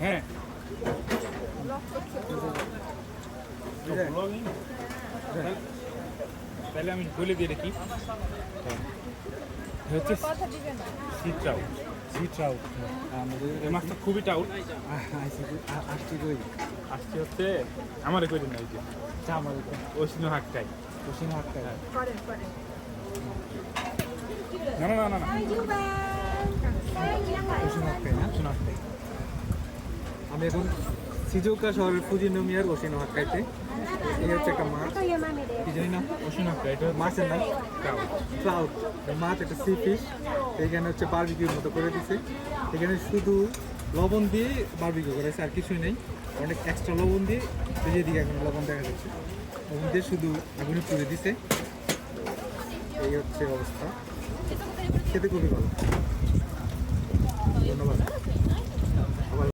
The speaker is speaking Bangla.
He. Yok bulak iyi mi? Ben, ben böyle diyerek yiyeyim. Tamam. Hırtız. Sit down. দিবে ট্রাউট আমাদের এই মাছটা খুবই টাউট আসছি কই আসছে হচ্ছে আমারে করে না এই যে। চা ওসিনো করেন না না না না না। কুসিন হাট খাই না? ওসিনো হাটটাই আমি এখন সিজোকা শহরের ফুজিনোমিয়ার ওসিনো হাট খাইতে এই হচ্ছে একটা মাছ। কি জানি না ওসিনো এটা মাছের নাম ক্লাউড মাছ একটা সি ফিশ এখানে হচ্ছে বারবিকিউর মতো করে দিছে। এখানে শুধু লবণ দিয়ে বারবিকিউ করেছে আর কিছুই নেই। অনেক এক্সট্রা লবণ দিয়ে এই দিকে এখন লবণ দেখা যাচ্ছে। লবণ দিয়ে শুধু আগুনে পুড়ে দিছে। এই হচ্ছে অবস্থা। খেতে খুবই ভালো।